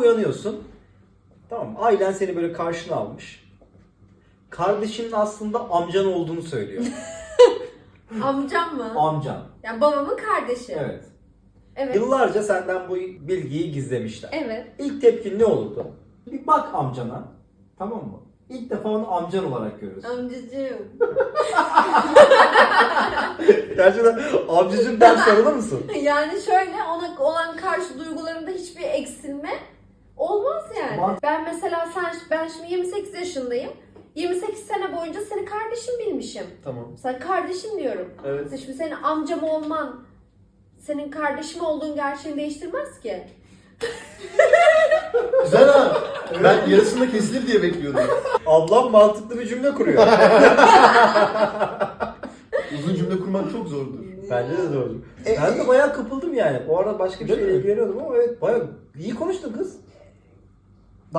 uyanıyorsun. Tamam? Ailen seni böyle karşına almış. Kardeşinin aslında amcan olduğunu söylüyor. Amcam mı? Amcan. Yani babamın kardeşi. Evet. Evet. Yıllarca senden bu bilgiyi gizlemişler. Evet. İlk tepkin ne olurdu? Bir bak amcana. Tamam mı? İlk defa onu amcan olarak görürsün. Amcacığım. Gerçekten amcacım der sarılır mısın? Yani şöyle ona olan karşı duygularımda Ben mesela sen ben şimdi 28 yaşındayım. 28 sene boyunca seni kardeşim bilmişim. Tamam. Sen kardeşim diyorum. Evet. Mesela Şimdi senin amcam olman senin kardeşim olduğun gerçeğini değiştirmez ki. Güzel ha. Ben yarısında kesilir diye bekliyordum. Ablam mantıklı bir cümle kuruyor. Uzun cümle kurmak çok zordur. Bence de doğru. Ben de bayağı kapıldım yani. Bu arada başka bir şeyle ilgileniyordum ama evet bayağı iyi konuştun kız.